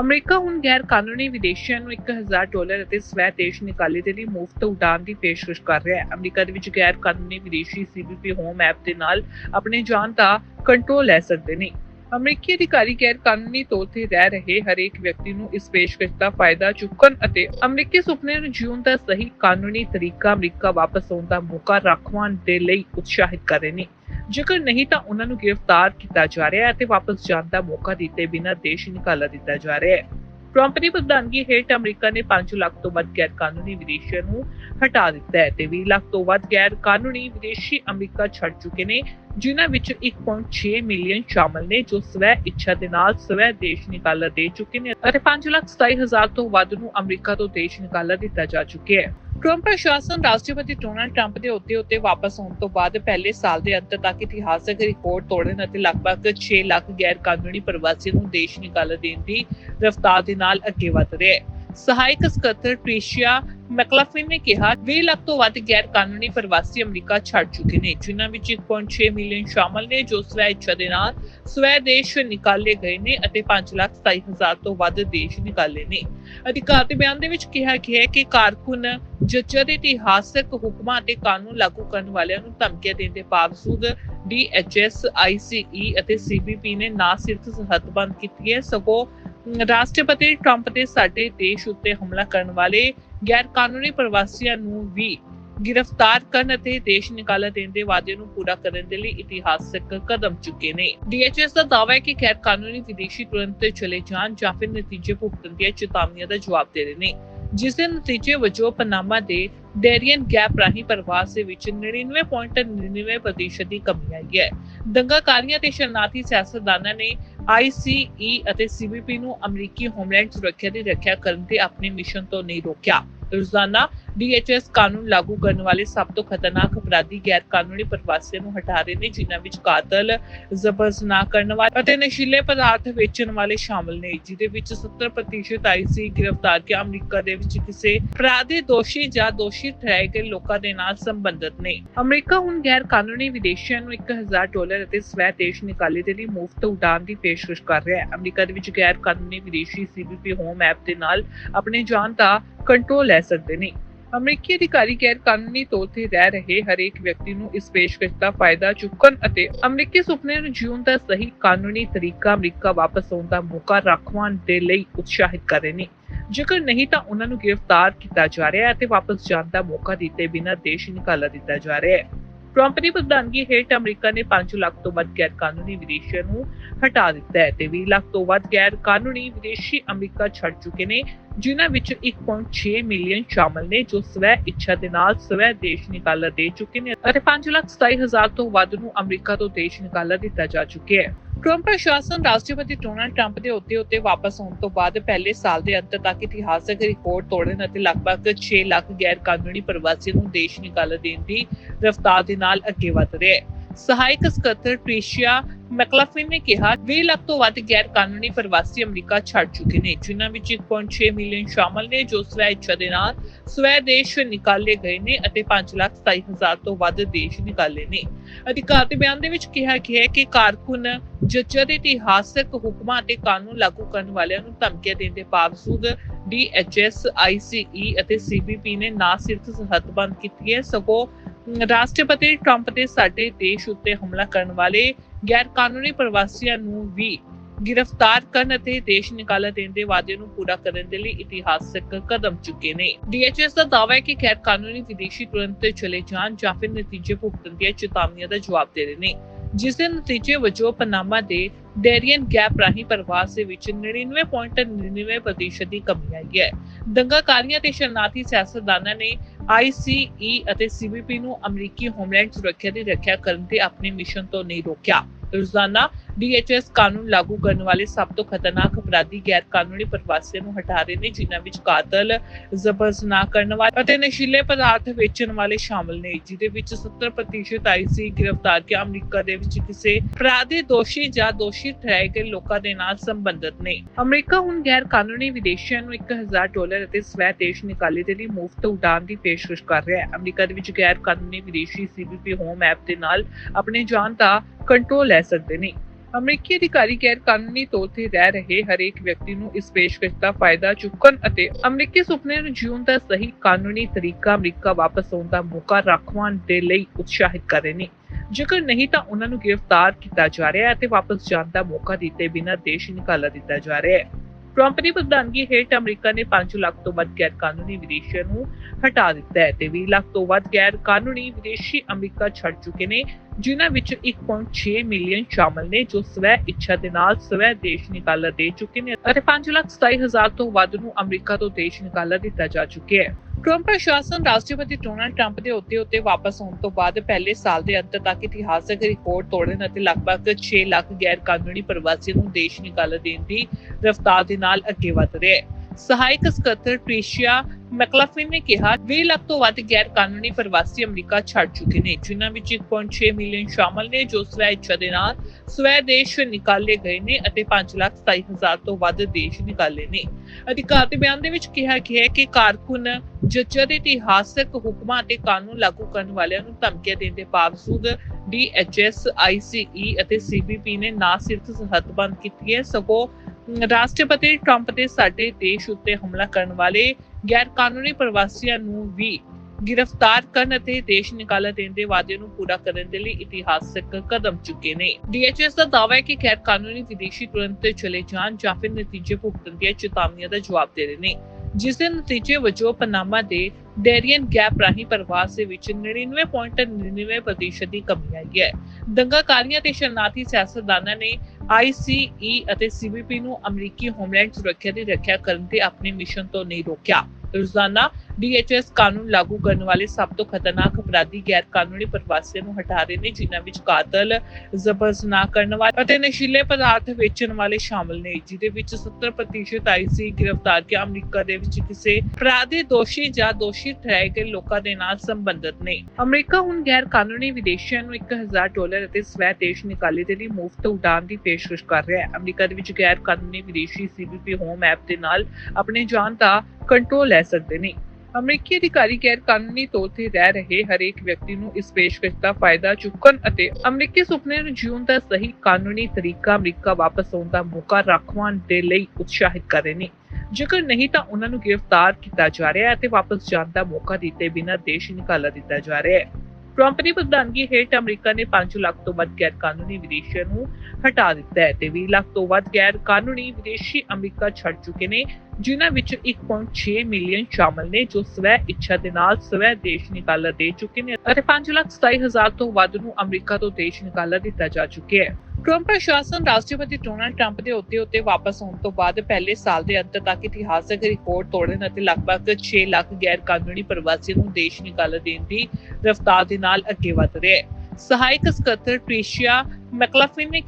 America ਹੁਣ ਗੈਰ ਕਾਨੂੰਨੀ ਵਿਦੇਸ਼ੀਆਂ ਨੂੰ 1000 ਡਾਲਰ ਅਤੇ ਸਵੈ ਦੇਸ਼ ਨਿਕਾਲੇ ਦੇ ਲਈ ਮੁਫਤ ਉਡਾਨ ਦੀ ਪੇਸ਼ਕਸ਼ ਕਰ ਰਿਹਾ ਹੈ। ਅਮਰੀਕਾ ਦੇ ਵਿੱਚ ਗੈਰ ਕਾਨੂੰਨੀ ਵਿਦੇਸ਼ੀ ਸੀਬੀਪੀ ਹੋਮ ਐਪ ਦੇ ਨਾਲ ਆਪਣੇ ਜਾਨ ਦਾ ਕੰਟਰੋਲ ਲੈ ਸਕਦੇ ਨੇ। ਅਮਰੀਕੀ ਅਧਿਕਾਰੀ ਗੈਰ ਕਾਨੂੰਨੀ ਤੌਰ ਤੇ ਰਹਿ ਰਹੇ ਹਰੇਕ ਵਿਅਕਤੀ ਨੂੰ ਇਸ ਪੇਸ਼ਕਸ਼ ਦਾ ਫਾਇਦਾ ਚੁੱਕਣ ਅਤੇ ਅਮਰੀਕੀ ਸੁਪਨੇ ਨੂੰ ਜਿਉਣ ਦਾ ਸਹੀ ਕਾਨੂੰਨੀ ਤਰੀਕਾ ਅਮਰੀਕਾ ਵਾਪਸ ਆਉਣ ਦਾ ਮੌਕਾ ਰੱਖਵਾਉਣ ਦੇ ਲਈ ਉਤਸ਼ਾਹਿਤ ਕਰ ਰਹੇ ਨੇ। ਜੇਕਰ ਨਹੀਂ ਤਾਂ ਉਹਨਾਂ ਨੂੰ ਗ੍ਰਿਫਤਾਰ ਕੀਤਾ ਜਾ ਰਿਹਾ ਹੈ ਅਤੇ ਵਾਪਸ ਜਾਣ ਦਾ ਮੌਕਾ ਦਿੱਤੇ ਬਿਨਾਂ ਦੇਸ਼ ਨਿਕਾਲਾ ਦਿੱਤਾ ਜਾ ਰਿਹਾ ਹੈ। ਟਰੰਪ ਦੀ ਪ੍ਰਧਾਨਗੀ ਹੇਠ ਅਮਰੀਕਾ ਨੇ 5 ਲੱਖ ਤੋਂ ਵੱਧ ਗੈਰ ਕਾਨੂੰਨੀ ਵਿਦੇਸ਼ੀਆਂ ਨੂੰ ਹਟਾ ਦਿੱਤਾ ਹੈ ਤੇ 20 ਲੱਖ ਤੋਂ ਵੱਧ ਗੈਰ ਕਾਨੂੰਨੀ ਵਿਦੇਸ਼ੀ ਅਮਰੀਕਾ ਛੱਡ ਚੁੱਕੇ ਨੇ, ਜਿਨ੍ਹਾਂ ਵਿੱਚ 1.6 ਮਿਲੀਅਨ ਸ਼ਾਮਲ ਨੇ, ਜੋ ਸਵੈ ਇੱਛਾ ਦੇ ਨਾਲ ਸਵੈ ਦੇਸ਼ ਨਿਕਾਲਾ ਦੇ ਚੁੱਕੇ ਨੇ ਅਤੇ 5 ਲੱਖ 27 ਹਜ਼ਾਰ ਤੋਂ ਵੱਧ ਨੂੰ ਅਮਰੀਕਾ ਤੋਂ ਦੇਸ਼ ਨਿਕਾਲਾ ਦਿੱਤਾ ਜਾ ਚੁੱਕਿਆ ਹੈ। ਟਰੰਪ ਪ੍ਰਸ਼ਾਸਨ ਰਾਸ਼ਟਰਪਤੀ ਡੋਨਾਲਡ ਟਰੰਪ ਦੇ ਅਹੁਦੇ ਉੱਤੇ ਵਾਪਸ ਆਉਣ ਤੋਂ ਬਾਅਦ ਪਹਿਲੇ ਸਾਲ ਦੇ ਅੰਤ ਤੱਕ ਇਤਿਹਾਸਕ ਰਿਕਾਰਡ ਤੋੜਨ ਅਤੇ ਲਗਭਗ 6 ਲੱਖ ਗੈਰ ਕਾਨੂੰਨੀ ਪ੍ਰਵਾਸੀ ਨੂੰ ਦੇਸ਼ ਨਿਕਾਲਾ ਦੇਣ ਦੀ ਰਫ਼ਤਾਰ ਦੇ ਨਾਲ ਅੱਗੇ ਵਧ ਰਿਹਾ ਹੈ। ਸਹਾਇਕ ਸਕੱਤਰ ਟ੍ਰਿਸ਼ੀਆ ਮੈਕਲਾਫਿਨ ਨੇ ਕਿਹਾ 20 ਲੱਖ ਤੋਂ ਵੱਧ ਗੈਰ ਕਾਨੂੰਨੀ ਪ੍ਰਵਾਸੀ ਅਮਰੀਕਾ ਛੱਡ ਚੁੱਕੇ ਨੇ, ਜਿਨ੍ਹਾਂ ਵਿੱਚ 1.6 ਮਿਲੀਅਨ ਸ਼ਾਮਲ ਨੇ, ਜੋ ਸਵੈ ਇੱਛਾ ਦੇ ਨਾਲ ਸਵੈ ਦੇਸ਼ ਨਿਕਾਲੇ ਗਏ ਨੇ ਅਤੇ 5 ਲੱਖ 27 ਤੋਂ ਵੱਧ ਦੇਸ਼ ਨਿਕਾਲੇ ਨੇ। ਅਧਿਕਾਰ ਦੇ ਬਿਆਨ ਦੇ ਵਿੱਚ ਕਿਹਾ ਗਿਆ ਹੈ ਕਿ ਕਾਰਕੁਨ ਜੱਜਾਂ ਦੇ ਇਤਿਹਾਸਕ ਹੁਕਮਾਂ ਅਤੇ ਕਾਨੂੰਨ ਲਾਗੂ ਕਰਨ ਵਾਲਿਆਂ ਨੂੰ ਧਮਕੀਆਂ ਦੇਣ ਦੇ ਬਾਵਜੂਦ ਡੀਐਚਐਸ ਆਈਸੀਈ ਅਤੇ ਸੀਬੀਪੀ ਨੇ ਨਾ ਸਿਰਫ ਸਰਹੱਦ ਬੰਦ ਕੀਤੀ ਹੈ ਸਗੋਂ ਰਾਸ਼ਟਰਪਤੀ ਟਰੰਪ ਦੇ ਸਾਡੇ ਦੇਸ਼ ਉੱਤੇ ਹਮਲਾ ਕਰਨ ਵਾਲੇ ਗੈਰ ਕਾਨੂੰਨੀ ਪ੍ਰਵਾਸੀਆਂ ਨੂੰ ਵੀ ਗ੍ਰਿਫਤਾਰ ਕਰਨ ਅਤੇ ਦੇਸ਼ ਨਿਕਾਲਾ ਦੇਣ ਦੇ ਵਾਅਦੇ ਨੂੰ ਪੂਰਾ ਕਰਨ ਦੇ ਲਈ ਇਤਿਹਾਸਕ ਕਦਮ ਚੁੱਕੇ ਨੇ। ਡੀਐਚਐਸ ਦਾ ਦਾਅਵਾ ਹੈ ਕਿ ਗੈਰ ਕਾਨੂੰਨੀ ਵਿਦੇਸ਼ੀ ਤੁਰੰਤ ਚਲੇ ਜਾਣ ਜਾਂ ਫਿਰ ਨਤੀਜੇ ਭੁਗਤਣ ਦੀਆਂ ਚੇਤਾਵਨੀਆਂ ਦਾ ਜਵਾਬ ਦੇ ਰਹੇ ਨੇ। ਜਿਸ ਦੇ ਨਤੀਜੇ ਵਜੋਂ ਪਨਾਮਾ ਦੇ ਡੈਰੀਅਨ ਗੈਪ ਰਾਹੀਂ ਪ੍ਰਵਾਸ ਦੇ ਵਿੱਚ 99.99% ਦੀ ਕਮੀ ਆਈ ਹੈ। ਦੰਗਾਕਾਰੀਆਂ ਤੇ ਸ਼ਰਨਾਰਥੀ ਸਿਆਸਤਦਾਨਾਂ ਨੇ ਆਈਸੀਈ ਅਤੇ ਸੀਬੀਪੀ ਨੂੰ ਅਮਰੀਕੀ ਹੋਮਲੈਂਡ ਸੁਰੱਖਿਆ ਦੀ ਰੱਖਿਆ ਕਰਨ ਤੇ ਆਪਣੇ ਮਿਸ਼ਨ ਤੋਂ ਨਹੀਂ ਰੋਕਿਆ। ਰੋਜ਼ਾਨਾ ਡੀਐਚਐਸ ਕਾਨੂੰਨ ਲਾਗੂ ਕਰਨ ਵਾਲੇ ਸਭ ਤੋਂ ਖਤਰਨਾਕ ਅਪਰਾਧੀ ਗੈਰ ਕਾਨੂੰਨੀ ਪ੍ਰਵਾਸੀਆਂ ਨੂੰ ਹਟਾ ਰਹੇ ਨੇ, ਜਿਨ੍ਹਾਂ ਵਿੱਚ ਕਾਤਲ ਜ਼ਬਰਦਸਤ ਕਰਨ ਵਾਲੇ ਅਤੇ ਨਸ਼ੀਲੇ ਪਦਾਰਥ ਵੇਚਣ ਵਾਲੇ ਸ਼ਾਮਲ ਨੇ ਜਿਦੇ ਵਿੱਚ 70% ਆਈਸੀ ਗ੍ਰਿਫਤਾਰ ਕੇ ਅਮਰੀਕਾ ਦੇ ਵਿੱਚ ਕਿਸੇ ਅਪਰਾਧੀ ਦੋਸ਼ੀ ਜਾਂ ਦੋਸ਼ੀ ਠਹਿਰਾਏ ਗਏ ਲੋਕਾਂ ਦੇ ਨਾਲ ਸੰਬੰਧਿਤ ਨੇ। ਅਮਰੀਕਾ ਹੁਣ ਗੈਰ ਕਾਨੂੰਨੀ ਵਿਦੇਸ਼ੀਆਂ ਨੂੰ 1000 ਡਾਲਰ ਅਤੇ ਸਵੈ ਦੇਸ਼ ਨਿਕਾਲੇ ਦੇ ਲਈ ਮੁਫਤ ਉਡਾਨ ਦੀ ਪੇਸ਼ਕਸ਼ ਕਰ ਰਿਹਾ ਹੈ। ਅਮਰੀਕਾ ਦੇ ਵਿੱਚ ਗੈਰ ਕਾਨੂੰਨੀ ਵਿਦੇਸ਼ੀ ਸੀਬੀਪੀ ਹੋਮ ਐਪ ਦੇ ਨਾਲ ਆਪਣੇ ਜਾਨ ਦਾ ਕੰਟਰੋਲ ਲੈ ਸਕਦੇ ਨੇ। ਅਮਰੀਕੀ ਅਧਿਕਾਰੀ ਗੈਰ ਕਾਨੂੰਨੀ ਤੌਰ ਤੇ ਰਹਿ ਰਹੇ ਹਰੇਕ ਵਿਅਕਤੀ ਨੂੰ ਇਸ ਪੇਸ਼ਕਸ਼ ਦਾ ਫਾਇਦਾ ਚੁੱਕਣ ਅਤੇ ਅਮਰੀਕੀ ਸੁਪਨੇ ਨੂੰ ਜਿਉਣ ਦਾ ਸਹੀ ਕਾਨੂੰਨੀ ਤਰੀਕਾ ਅਮਰੀਕਾ ਵਾਪਸ ਆਉਣ ਦਾ ਮੌਕਾ ਰੱਖਵਾਉਣ ਦੇ ਲਈ ਉਤਸ਼ਾਹਿਤ ਕਰ ਰਹੇ ਨੇ। ਜੇਕਰ ਨਹੀਂ ਤਾਂ ਉਹਨਾਂ ਨੂੰ ਗ੍ਰਿਫਤਾਰ ਕੀਤਾ ਜਾ ਰਿਹਾ ਹੈ ਅਤੇ ਵਾਪਸ ਜਾਣ ਦਾ ਮੌਕਾ ਦਿੱਤੇ ਬਿਨਾਂ ਦੇਸ਼ ਨਿਕਾਲਾ ਦਿੱਤਾ ਜਾ ਰਿਹਾ ਹੈ। ਟਰੰਪ ਦੀ ਪ੍ਰਧਾਨਗੀ ਹੇਠ ਅਮਰੀਕਾ ਨੇ 5 ਲੱਖ ਤੋਂ ਵੱਧ ਗੈਰ ਕਾਨੂੰਨੀ ਵਿਦੇਸ਼ੀਆਂ ਨੂੰ ਹਟਾ ਦਿੱਤਾ ਹੈ ਤੇ 20 ਲੱਖ ਤੋਂ ਵੱਧ ਗੈਰ ਕਾਨੂੰਨੀ ਵਿਦੇਸ਼ੀ ਅਮਰੀਕਾ ਛੱਡ ਚੁੱਕੇ ਨੇ, ਜਿਨ੍ਹਾਂ ਵਿੱਚ 1.6 ਮਿਲੀਅਨ ਸ਼ਾਮਲ ਨੇ, ਜੋ ਸਵੈ ਇੱਛਾ ਦੇ ਨਾਲ ਸਵੈ ਦੇਸ਼ ਨਿਕਾਲਾ ਦੇ ਚੁੱਕੇ ਨੇ ਅਤੇ 5 ਲੱਖ 27 ਹਜ਼ਾਰ ਤੋਂ ਵੱਧ ਨੂੰ ਅਮਰੀਕਾ ਤੋਂ ਦੇਸ਼ ਨਿਕਾਲਾ ਦਿੱਤਾ ਜਾ ਚੁੱਕਿਆ ਹੈ। ਟਰੰਪ ਪ੍ਰਸ਼ਾਸਨ ਰਾਸ਼ਟਰਪਤੀ ਡੋਨਾਲਡ ਟਰੰਪ ਦੇ ਅਹੁਦੇ ਉੱਤੇ ਵਾਪਸ ਆਉਣ ਤੋਂ ਬਾਅਦ ਪਹਿਲੇ ਸਾਲ ਦੇ ਅੰਤ ਤੱਕ ਇਤਿਹਾਸਕ ਰਿਕਾਰਡ ਤੋੜਨ ਅਤੇ ਲਗਭਗ 6 ਲੱਖ ਗੈਰ ਕਾਨੂੰਨੀ ਪ੍ਰਵਾਸੀ ਨੂੰ ਦੇਸ਼ ਨਿਕਾਲਾ ਦੇਣ ਦੀ ਰਫ਼ਤਾਰ ਦੇ ਨਾਲ ਅੱਗੇ ਵਧ ਰਿਹਾ ਹੈ। ਸਹਾਇਕ ਸਕੱਤਰ ਟ੍ਰਿਸ਼ੀਆ ਮੈਕਲਾਫਿਨ ਨੇ ਕਿਹਾ 20 ਲੱਖ ਤੋਂ ਵੱਧ ਗੈਰ ਕਾਨੂੰਨੀ ਪ੍ਰਵਾਸੀ ਅਮਰੀਕਾ ਛੱਡ ਚੁੱਕੇ ਨੇ, ਜਿਨ੍ਹਾਂ ਵਿੱਚ 1.6 ਮਿਲੀਅਨ ਸ਼ਾਮਲ ਨੇ, ਜੋ ਸਵੈ ਇੱਛਾ ਦੇ ਨਾਲ ਸਵੈ ਦੇਸ਼ ਨਿਕਾਲੇ ਗਏ ਨੇ ਅਤੇ 5 ਲੱਖ 27 ਤੋਂ ਵੱਧ ਦੇਸ਼ ਨਿਕਾਲੇ ਨੇ। ਅਧਿਕਾਰ ਦੇ ਬਿਆਨ ਦੇ ਵਿੱਚ ਕਿਹਾ ਗਿਆ ਹੈ ਕਿ ਕਾਰਕੁਨ ਜੱਜਾਂ ਦੇ ਇਤਿਹਾਸਕ ਹੁਕਮਾਂ ਅਤੇ ਕਾਨੂੰਨ ਲਾਗੂ ਕਰਨ ਵਾਲਿਆਂ ਨੂੰ ਧਮਕੀਆਂ ਦੇਣ ਦੇ ਬਾਵਜੂਦ ਡੀਐਚਐਸ ਆਈਸੀਈ ਅਤੇ ਸੀਬੀਪੀ ਨੇ ਨਾ ਸਿਰਫ ਸਰਹੱਦ ਬੰਦ ਕੀਤੀ ਹੈ ਸਗੋਂ ਰਾਸ਼ਟਰਪਤੀ ਟਰੰਪ ਦੇ ਸਾਡੇ ਦੇਸ਼ ਉੱਤੇ ਹਮਲਾ ਕਰਨ ਵਾਲੇ ਗੈਰ ਕਾਨੂੰਨੀ ਪ੍ਰਵਾਸੀਆਂ ਨੂੰ ਵੀ ਗ੍ਰਿਫਤਾਰ ਕਰਨ ਅਤੇ ਦੇਸ਼ ਨਿਕਾਲਾ ਦੇਣ ਦੇ ਵਾਅਦੇ ਨੂੰ ਪੂਰਾ ਕਰਨ ਦੇ ਲਈ ਇਤਿਹਾਸਕ ਕਦਮ ਚੁੱਕੇ ਨੇ। ਡੀਐਚਐਸ ਦਾ ਦਾਅਵਾ ਹੈ ਕਿ ਗੈਰ ਕਾਨੂੰਨੀ ਵਿਦੇਸ਼ੀ ਤੁਰੰਤ ਚਲੇ ਜਾਣ ਜਾਂ ਫਿਰ ਨਤੀਜੇ ਭੁਗਤਣ ਦੀਆਂ ਚੇਤਾਵਨੀਆਂ ਦਾ ਜਵਾਬ ਦੇ ਰਹੇ ਨੇ। ਜਿਸ ਦੇ ਨਤੀਜੇ ਵਜੋਂ ਪਨਾਮਾ ਦੇ ਡੈਰੀਅਨ ਗੈਪ ਰਾਹੀਂ ਪ੍ਰਵਾਸ ਦੇ ਵਿੱਚ 99.99% ਦੀ ਕਮੀ ਆਈ ਹੈ। ਦੰਗਾਕਾਰੀਆਂ ਤੇ ਸ਼ਰਨਾਰਥੀ ਸਿਆਸਤਦਾਨਾਂ ਨੇ ਆਈਸੀਈ ਅਤੇ ਸੀਬੀਪੀ ਨੂੰ ਅਮਰੀਕੀ ਹੋਮਲੈਂਡ ਸੁਰੱਖਿਆ ਦੀ ਰੱਖਿਆ ਕਰਨ ਤੇ ਆਪਣੇ ਮਿਸ਼ਨ ਤੋਂ ਨਹੀਂ ਰੋਕਿਆ। ਰੋਜ਼ਾਨਾ ਡੀਐਚਐਸ ਕਾਨੂੰਨ ਲਾਗੂ ਕਰਨ ਵਾਲੇ ਸਭ ਤੋਂ ਖਤਰਨਾਕ ਅਪਰਾਧੀ ਗੈਰ ਕਾਨੂੰਨੀ ਪ੍ਰਵਾਸੀਆਂ ਨੂੰ ਹਟਾ ਰਹੇ ਨੇ, ਜਿਨ੍ਹਾਂ ਵਿੱਚ ਕਾਤਲ, ਜ਼ਬਰਦਸਤ ਕਰਨ ਵਾਲੇ ਅਤੇ ਨਸ਼ੀਲੇ ਪਦਾਰਥ ਵੇਚਣ ਵਾਲੇ ਸ਼ਾਮਲ ਨੇ ਜਿਦੇ ਵਿੱਚ 70% ਆਈਸੀ ਗ੍ਰਿਫਤਾਰ ਅਮਰੀਕਾ ਦੇ ਵਿੱਚ ਕਿਸੇ ਅਪਰਾਧੀ ਦੋਸ਼ੀ ਜਾਂ ਦੋਸ਼ੀ ਠਹਿਰਾਏ ਗਏ ਲੋਕਾਂ ਦੇ ਨਾਲ ਸੰਬੰਧਿਤ ਨੇ। ਅਮਰੀਕਾ ਹੁਣ ਗੈਰ ਕਾਨੂੰਨੀ ਵਿਦੇਸ਼ੀਆਂ ਨੂੰ 1000 ਡਾਲਰ ਅਤੇ ਸਵੈ ਦੇਸ਼ ਨਿਕਾਲੇ ਦੇ ਲਈ ਮੁਫਤ ਉਡਾਨ ਦੀ ਪੇਸ਼ਕਸ਼ ਕਰ ਰਿਹਾ ਹੈ। ਅਮਰੀਕਾ ਦੇ ਵਿੱਚ ਗੈਰ ਕਾਨੂੰਨੀ ਵਿਦੇਸ਼ੀ ਸੀਬੀਪੀ ਹੋਮ ਐਪ ਦੇ ਨਾਲ ਆਪਣੇ ਜਾਣ ਦਾ ਕੰਟਰੋਲ ਲੈ ਸਕਦੇ ਨੇ। ਅਮਰੀਕੀ ਅਧਿਕਾਰੀ ਗੈਰ ਕਾਨੂੰਨੀ ਤੌਰ ਤੇ ਰਹਿ ਰਹੇ ਹਰੇਕ ਵਿਅਕਤੀ ਨੂੰ ਇਸ ਪੇਸ਼ਕਸ਼ ਦਾ ਫਾਇਦਾ ਚੁੱਕਣ ਅਤੇ ਅਮਰੀਕੀ ਸੁਪਨੇ ਨੂੰ ਜਿਉਣ ਦਾ ਸਹੀ ਕਾਨੂੰਨੀ ਤਰੀਕਾ ਅਮਰੀਕਾ ਵਾਪਸ ਆਉਣ ਦਾ ਮੌਕਾ ਰੱਖਵਾਉਣ ਦੇ ਲਈ ਉਤਸ਼ਾਹਿਤ ਕਰ ਰਹੇ ਨੇ। ਜੇਕਰ ਨਹੀਂ ਤਾਂ ਉਹਨਾਂ ਨੂੰ ਗ੍ਰਿਫਤਾਰ ਕੀਤਾ ਜਾ ਰਿਹਾ ਹੈ ਤੇ ਵਾਪਸ ਜਾਣ ਦਾ ਮੌਕਾ ਦਿੱਤੇ ਬਿਨਾਂ ਦੇਸ਼ ਨਿਕਾਲਾ ਦਿੱਤਾ ਜਾ ਰਿਹਾ ਹੈ। ਟਰੰਪ ਦੀ ਪ੍ਰਧਾਨਗੀ ਹੇਠ ਅਮਰੀਕਾ ਨੇ 5 ਲੱਖ ਤੋਂ ਵੱਧ ਗੈਰ ਕਾਨੂੰਨੀ ਵਿਦੇਸ਼ੀਆਂ ਨੂੰ ਹਟਾ ਦਿੱਤਾ ਹੈ ਤੇ 20 ਲੱਖ ਤੋਂ ਵੱਧ ਗੈਰ ਕਾਨੂੰਨੀ ਵਿਦੇਸ਼ੀ ਅਮਰੀਕਾ ਛੱਡ ਚੁੱਕੇ ਨੇ, ਜਿਨ੍ਹਾਂ ਵਿੱਚ 1.6 ਮਿਲੀਅਨ ਸ਼ਾਮਲ ਨੇ, ਜੋ ਸਵੈ ਇੱਛਾ ਦੇ ਨਾਲ ਸਵੈ ਦੇਸ਼ ਨਿਕਾਲਾ ਦੇ ਚੁੱਕੇ ਨੇ ਅਤੇ 5 ਲੱਖ 27 ਹਜ਼ਾਰ ਤੋਂ ਵੱਧ ਨੂੰ ਅਮਰੀਕਾ ਤੋਂ ਦੇਸ਼ ਨਿਕਾਲਾ ਦਿੱਤਾ ਜਾ ਚੁੱਕਿਆ ਹੈ। ਟਰੰਪ ਪ੍ਰਸ਼ਾਸਨ ਰਾਸ਼ਟਰਪਤੀ ਡੋਨਾਲਡ ਟਰੰਪ ਦੇ ਅਹੁਦੇ ਉੱਤੇ ਵਾਪਸ ਆਉਣ ਤੋਂ ਬਾਅਦ ਪਹਿਲੇ ਸਾਲ ਦੇ ਅੰਤ ਤੱਕ ਇਤਿਹਾਸਕ ਰਿਕਾਰਡ ਤੋੜਨ ਅਤੇ ਲਗਭਗ 6 ਲੱਖ ਗੈਰ ਕਾਨੂੰਨੀ ਪ੍ਰਵਾਸੀਆਂ ਨੂੰ ਦੇਸ਼ ਨਿਕਾਲਾ ਦੇਣ ਦੀ ਰਫ਼ਤਾਰ ਦੇ ਨਾਲ ਅੱਗੇ ਵਧ ਰਿਹਾ ਹੈ। ਸਹਾਇਕ ਸਕੱਤਰ ਟ੍ਰੀਸ਼ੀਆ ਮੈਕਲਾਫਿਨ ਨੇ ਕਿਹਾ 20 ਲੱਖ ਤੋਂ ਵੱਧ ਗੈਰ ਕਾਨੂੰਨੀ ਪ੍ਰਵਾਸੀ ਅਮਰੀਕਾ ਛੱਡ ਚੁੱਕੇ ਨੇ, ਜਿਨ੍ਹਾਂ ਵਿੱਚ 1.6 ਮਿਲੀਅਨ ਸ਼ਾਮਲ ਨੇ, ਜੋ ਸਵੈ ਇੱਛਾ ਦੇ ਨਾਲ ਸਵੈ ਦੇਸ਼ ਨਿਕਾਲੇ ਗਏ ਨੇ ਅਤੇ 5 ਲੱਖ 27 ਹਜ਼ਾਰ ਤੋਂ ਵੱਧ ਦੇਸ਼ ਨਿਕਾਲੇ ਨੇ। ਅਧਿਕਾਰ ਦੇ ਬਿਆਨ ਦੇ ਵਿੱਚ ਕਿਹਾ ਗਿਆ ਹੈ ਕਿ ਕਾਰਕੁਨ ਜੱਜਾਂ ਦੇ ਇਤਿਹਾਸਕ ਹੁਕਮਾਂ ਅਤੇ ਕਾਨੂੰਨ ਲਾਗੂ ਕਰਨ ਵਾਲਿਆਂ ਨੂੰ ਧਮਕੀਆਂ ਦੇਣ ਦੇ ਬਾਵਜੂਦ ਡੀਐਚਐਸ ਆਈਸੀਈ ਅਤੇ ਸੀਬੀਪੀ ਨੇ ਨਾ ਸਿਰਫ ਸਰਹੱਦ ਬੰਦ ਕੀਤੀ ਹੈ, ਸਗੋਂ ਰਾਸ਼ਟਰਪਤੀ ਟਰੰਪ ਦੇ ਸਾਡੇ ਦੇਸ਼ ਉੱਤੇ ਹਮਲਾ ਕਰਨ ਵਾਲੇ ਗੈਰ ਕਾਨੂੰਨੀ ਪ੍ਰਵਾਸੀਆਂ ਨੂੰ ਵੀ ਗ੍ਰਿਫਤਾਰ ਕਰਨ ਅਤੇ ਦੇਸ਼ ਨਿਕਾਲਾ ਦੇਣ ਦੇ ਵਾਅਦੇ ਨੂੰ ਪੂਰਾ ਕਰਨ ਦੇ ਲਈ ਇਤਿਹਾਸਕ ਕਦਮ ਚੁੱਕੇ ਨੇ। ਡੀਐਚਐਸ ਦਾ ਦਾਅਵਾ ਹੈ ਕਿ ਗੈਰ ਕਾਨੂੰਨੀ ਵਿਦੇਸ਼ੀ ਤੁਰੰਤ ਚਲੇ ਜਾਣ ਜਾਂ ਫਿਰ ਨਤੀਜੇ ਭੁਗਤਣ ਦੀਆਂ ਚੇਤਾਵਨੀਆਂ ਦਾ ਜਵਾਬ ਦੇ ਰਹੇ ਨੇ। ਜਿਸ ਦੇ ਨਤੀਜੇ ਵਜੋਂ ਪਨਾਮਾ ਦੇ ਡੈਰੀਅਨ ਗੈਪ ਰਾਹੀਂ ਪ੍ਰਵਾਸ ਦੇ ਵਿੱਚ 99.99% ਦੀ ਕਮੀ ਆਈ ਹੈ। ਦੰਗਾਕਾਰੀਆਂ ਤੇ ਸ਼ਰਨਾਰਥੀ ਸਿਆਸਤਦਾਨਾਂ ਨੇ ਆਈਸੀਈ ਅਤੇ ਸੀਬੀਪੀ ਨੂੰ ਅਮਰੀਕੀ ਹੋਮਲੈਂਡ ਸੁਰੱਖਿਆ ਦੀ ਰੱਖਿਆ ਕਰਨ ਤੇ ਆਪਣੇ ਮਿਸ਼ਨ ਤੋਂ ਨਹੀਂ ਰੋਕਿਆ। ਰੋਜ਼ਾਨਾ ਡੀਐਚਐਸ ਕਾਨੂੰਨ ਲਾਗੂ ਕਰਨ ਵਾਲੇ ਸਭ ਤੋਂ ਖਤਰਨਾਕ ਅਪਰਾਧੀ ਗੈਰ ਕਾਨੂੰਨੀ ਪ੍ਰਵਾਸੀਆਂ ਨੂੰ ਹਟਾ ਰਹੇ ਨੇ, ਜਿਨ੍ਹਾਂ ਵਿੱਚ ਕਾਤਲ, ਜ਼ਬਰਦਸਤ ਕਰਨ ਵਾਲੇ ਅਤੇ ਨਸ਼ੀਲੇ ਪਦਾਰਥ ਵੇਚਣ ਵਾਲੇ ਸ਼ਾਮਲ ਨੇ, ਜਿਹਦੇ ਵਿੱਚ 70% ਆਈਸੀ ਗ੍ਰਿਫਤਾਰ ਅਮਰੀਕਾ ਦੇ ਵਿੱਚ ਕਿਸੇ ਅਪਰਾਧ ਦੇ ਦੋਸ਼ੀ ਜਾਂ ਦੋਸ਼ੀ ਠਹਿਰਾਏ ਗਏ ਲੋਕਾਂ ਦੇ ਨਾਲ ਸੰਬੰਧਿਤ ਨੇ। ਅਮਰੀਕਾ ਹੁਣ ਗੈਰ ਕਾਨੂੰਨੀ ਵਿਦੇਸ਼ੀਆਂ ਨੂੰ 1000 ਡਾਲਰ ਅਤੇ ਸਵੈ ਦੇਸ਼ ਨਿਕਾਲੇ ਦੇ ਲਈ ਮੁਫਤ ਉਡਾਨ ਦੀ ਪੇਸ਼ਕਸ਼ ਕਰ ਰਿਹਾ ਹੈ। ਅਮਰੀਕਾ ਦੇ ਵਿੱਚ ਗੈਰ ਕਾਨੂੰਨੀ ਵਿਦੇਸ਼ੀ ਸੀਬੀਪੀ ਹੋਮ ਐਪ ਦੇ ਨਾਲ ਆਪਣੇ ਜਾਨ ਦਾ ਕੰਟਰੋਲ ਲੈ ਸਕਦੇ ਨੇ। ਅਮਰੀਕੀ ਅਧਿਕਾਰੀ ਗੈਰ ਕਾਨੂੰਨੀ ਤੌਰ ਤੇ ਰਹਿ ਰਹੇ ਹਰੇਕ ਵਿਅਕਤੀ ਨੂੰ ਇਸ ਪੇਸ਼ਕਸ਼ ਦਾ ਫਾਇਦਾ ਚੁੱਕਣ ਅਤੇ ਅਮਰੀਕੀ ਸੁਪਨੇ ਨੂੰ ਜਿਉਣ ਦਾ ਸਹੀ ਕਾਨੂੰਨੀ ਤਰੀਕਾ ਅਮਰੀਕਾ ਵਾਪਸ ਆਉਣ ਦਾ ਮੌਕਾ ਰੱਖਵਾਉਣ ਦੇ ਲਈ ਉਤਸ਼ਾਹਿਤ ਕਰ ਰਹੇ ਨੇ। ਜੇਕਰ ਨਹੀਂ ਤਾਂ ਉਹਨਾਂ ਨੂੰ ਗ੍ਰਿਫਤਾਰ ਕੀਤਾ ਜਾ ਰਿਹਾ ਹੈ ਤੇ ਵਾਪਸ ਜਾਣ ਦਾ ਮੌਕਾ ਦਿੱਤੇ ਬਿਨਾਂ ਦੇਸ਼ ਨਿਕਾਲਾ ਦਿੱਤਾ ਜਾ ਰਿਹਾ ਹੈ। ਟਰੰਪ ਦੀ ਪ੍ਰਧਾਨਗੀ ਹੇਠ ਅਮਰੀਕਾ ਨੇ 5 ਲੱਖ ਤੋਂ ਵੱਧ ਗੈਰ ਕਾਨੂੰਨੀ ਵਿਦੇਸ਼ੀਆਂ ਨੂੰ ਹਟਾ ਦਿੱਤਾ ਹੈ ਤੇ 20 ਲੱਖ ਤੋਂ ਵੱਧ ਗੈਰ ਕਾਨੂੰਨੀ ਵਿਦੇਸ਼ੀ ਅਮਰੀਕਾ ਛੱਡ ਚੁੱਕੇ ਨੇ, ਜਿਨ੍ਹਾਂ ਵਿੱਚ 1.6 ਮਿਲੀਅਨ ਸ਼ਾਮਲ ਨੇ, ਜੋ ਸਵੈ ਇੱਛਾ ਦੇ ਨਾਲ ਸਵੈ ਦੇਸ਼ ਨਿਕਾਲਾ ਦੇ ਚੁੱਕੇ ਨੇ ਅਤੇ 5 ਲੱਖ 27 ਹਜ਼ਾਰ ਤੋਂ ਵੱਧ ਨੂੰ ਅਮਰੀਕਾ ਤੋਂ ਦੇਸ਼ ਨਿਕਾਲਾ ਦਿੱਤਾ ਜਾ ਚੁੱਕਿਆ ਹੈ। ਟਰੰਪ ਪ੍ਰਸ਼ਾਸਨ ਰਾਸ਼ਟਰਪਤੀ ਡੋਨਾਲਡ ਟਰੰਪ ਦੇ ਅਹੁਦੇ ਉੱਤੇ ਵਾਪਸ ਆਉਣ ਤੋਂ ਬਾਅਦ ਪਹਿਲੇ ਸਾਲ ਦੇ ਅੰਤ ਤੱਕ ਇਤਿਹਾਸਕ ਰਿਕਾਰਡ ਤੋੜਨ ਅਤੇ ਲਗਭਗ 6 ਲੱਖ ਗੈਰ ਕਾਨੂੰਨੀ ਪ੍ਰਵਾਸੀ ਨੂੰ ਦੇਸ਼ ਨਿਕਾਲਾ ਦੇਣ ਦੀ ਰਫ਼ਤਾਰ ਦੇ ਨਾਲ ਅੱਗੇ ਵਧ ਰਿਹਾ ਹੈ। ਸਹਾਇਕ ਸਕੱਤਰ ਟ੍ਰੀਸ਼ੀਆ ਮੈਕਲਾਫਿਨ ਨੇ